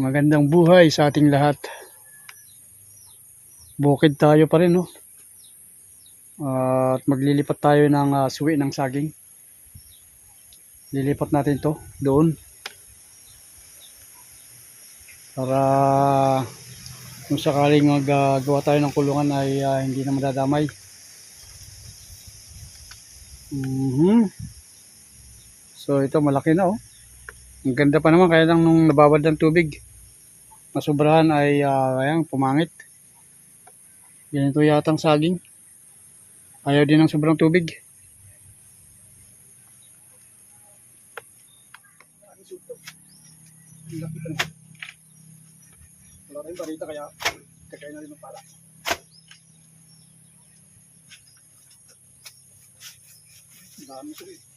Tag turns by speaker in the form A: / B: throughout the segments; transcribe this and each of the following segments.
A: Magandang buhay sa ating lahat. Bukid tayo pa rin, no? At maglilipat tayo ng ah, suwi ng saging. Lilipat natin to doon. Para kung sakaling maggawa tayo ng kulungan ay ah, hindi na madadamay. Mhm. So ito malaki na oh. Ang ganda pa naman kaya lang nung nababad ng tubig. Masubrahan ay uh, ayan, pumangit. Ganito yata ang saging. Ayaw din ng sobrang tubig. Wala tayong barita kaya kakain na rin ng pala. Dami sila eh.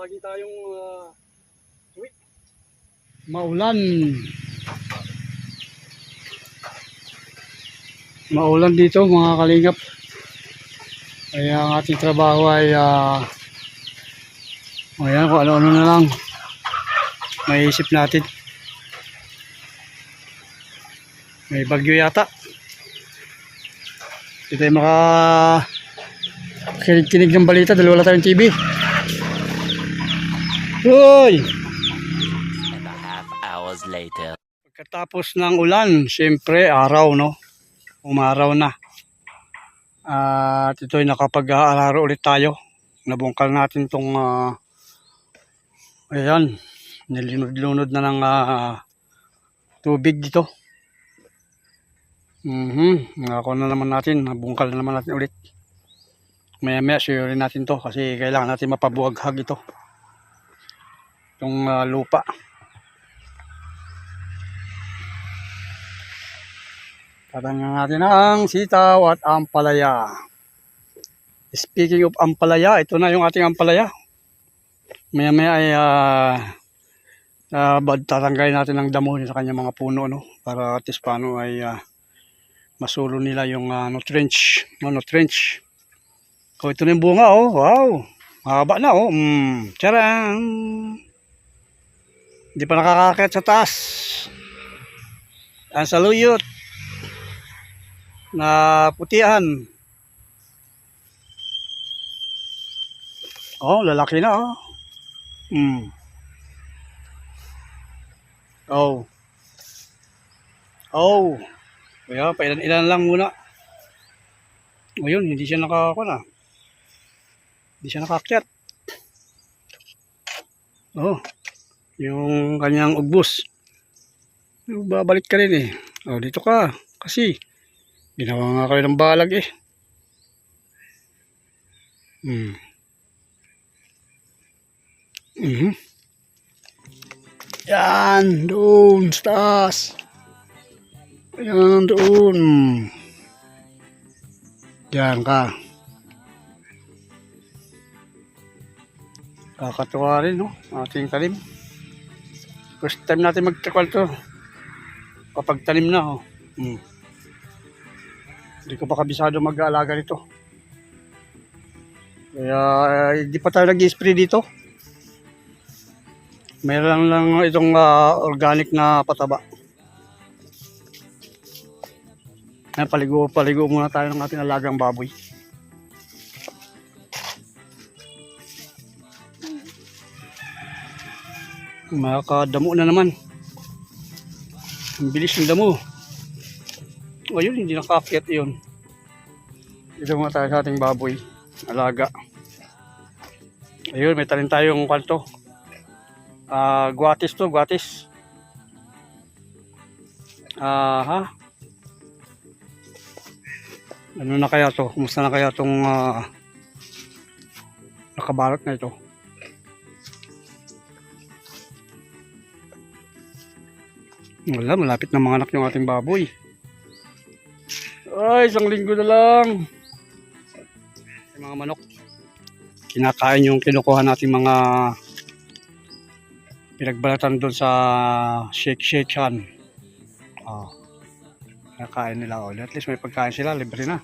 B: Lagi tayong uh,
A: Maulan. Maulan dito mga kalingap. Kaya ang ating trabaho ay ah, ayan kung ano-ano na lang maisip natin. May bagyo yata. Hindi tayo maka kinig ng balita dahil wala tayong TV. Hoy!
C: and a half hours later.
A: Pagkatapos ng ulan, siyempre araw, no? Umaraw na. At ito'y nakapag-aalaro ulit tayo. Nabungkal natin tong ah, ayan, nilinod-lunod na ng ah, tubig dito. Mhm, ako na naman natin, nabungkal na naman natin ulit. Maya maya, sure natin to kasi kailangan natin mapabuhaghag ito. Itong ah, lupa. Tatangan natin ang sitaw at ampalaya. Speaking of ampalaya, ito na yung ating ampalaya. Maya maya ay uh, uh, tatanggalin natin ang damo sa kanyang mga puno no para at least paano ay ah, masulo nila yung uh, nutrients, no, nutrients. Oh, ito na yung bunga oh. Wow. Mahaba na oh. Mm, charang. Hindi pa nakakakit sa taas. Ang saluyot na putihan. Oh, lalaki na oh. Hmm. Oh. Oh. Kaya, pailan-ilan lang muna. O yun, hindi siya nakakako na. Hindi siya nakakyat. Oh. Yung kanyang ugbos. Babalik ka rin eh. Oh, dito ka. Kasi, Ginawa nga kayo ng balag eh. Hmm. Mhm. Yan, doon, sa. Yan, doon. Yan ka. Kakatuwa rin, no? Ating talim. First time natin magtakwal to. Kapag talim na, oh. Hmm. Hindi ko pa kabisado mag-aalaga nito. Kaya eh, hindi pa tayo nag-spray dito. Meron lang itong ah, organic na pataba. Ay, paligo, paligo muna tayo ng ating alagang baboy. Makakadamo na naman. Ang bilis ng damo. O yun, hindi nakaakyat yun. Dito muna tayo sa ating baboy. Alaga. Ayun, may talin tayong kwanto. Ah, guatis to, guatis. Ah, ha? Ano na kaya to? Kumusta na kaya tong ah, nakabalot na ito? Wala, malapit na mga anak yung ating baboy. Ay, isang linggo na lang. Yung mga manok. Kinakain yung kinukuha natin mga pinagbalatan doon sa shake shake chan. Oh. Kinakain nila. Oh. At least may pagkain sila. Libre na.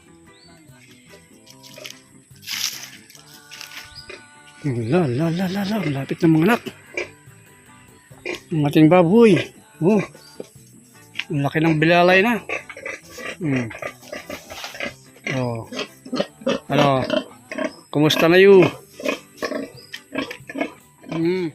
A: La la la la la. Malapit na mga anak. Ang ating baboy. Oh. Ang laki ng bilalay na. Hmm. Oh. Ano? Kumusta na you? Hmm.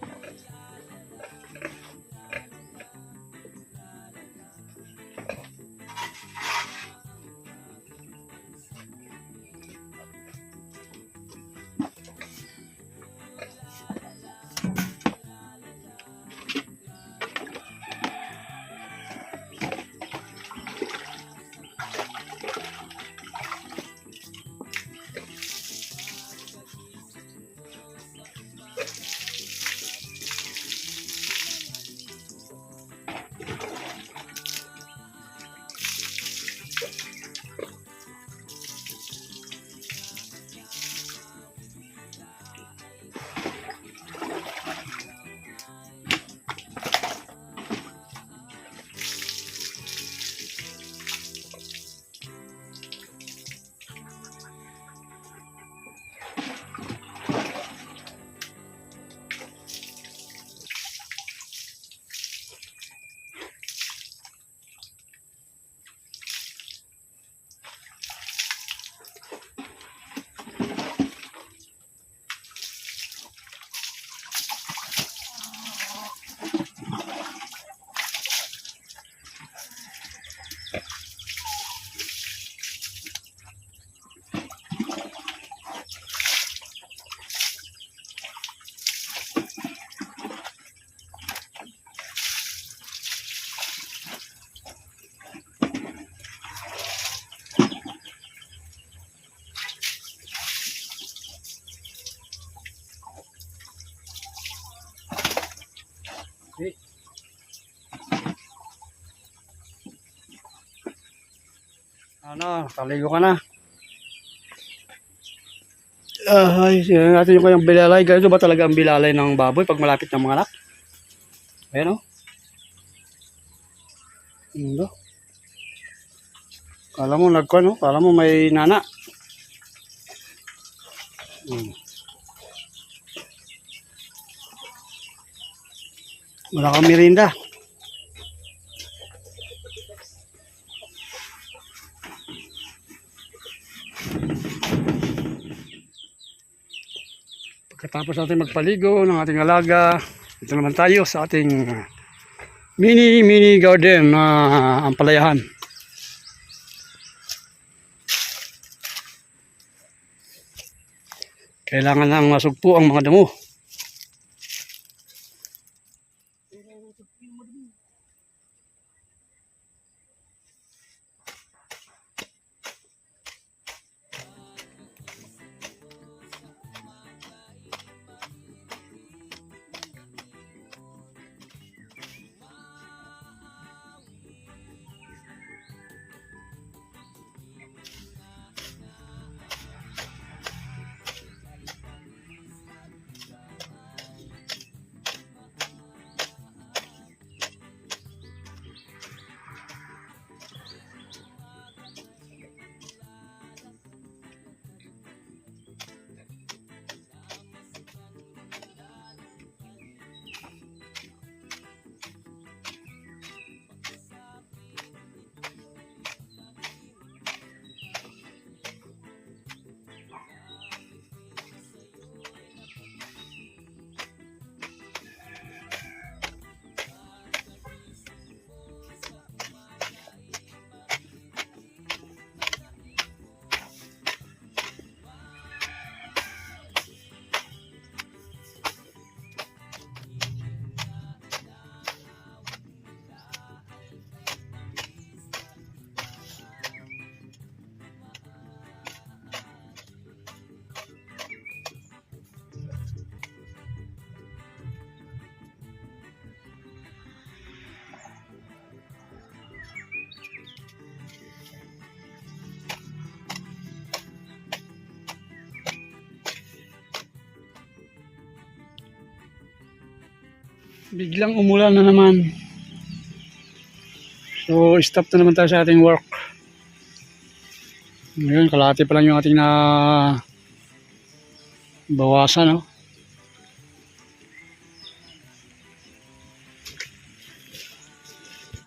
A: Ano, nakaligo ka na. Uh, ay, sinan natin yung kanyang bilalay. Ganito ba talaga ang bilalay ng baboy pag malapit ng mga anak? Ayan oh. o. Ano? Oh. Kala mo nagkuhan o. Oh. Kala mo may nana. Hmm. Wala kang merinda. Pagkatapos natin magpaligo ng ating alaga, ito naman tayo sa ating mini mini garden na ampalayahan. Kailangan lang masugpo ang mga damo. Biglang umulan na naman. So, stop na naman tayo sa ating work. Ngayon, kalahati pa lang yung ating na bawasan, no?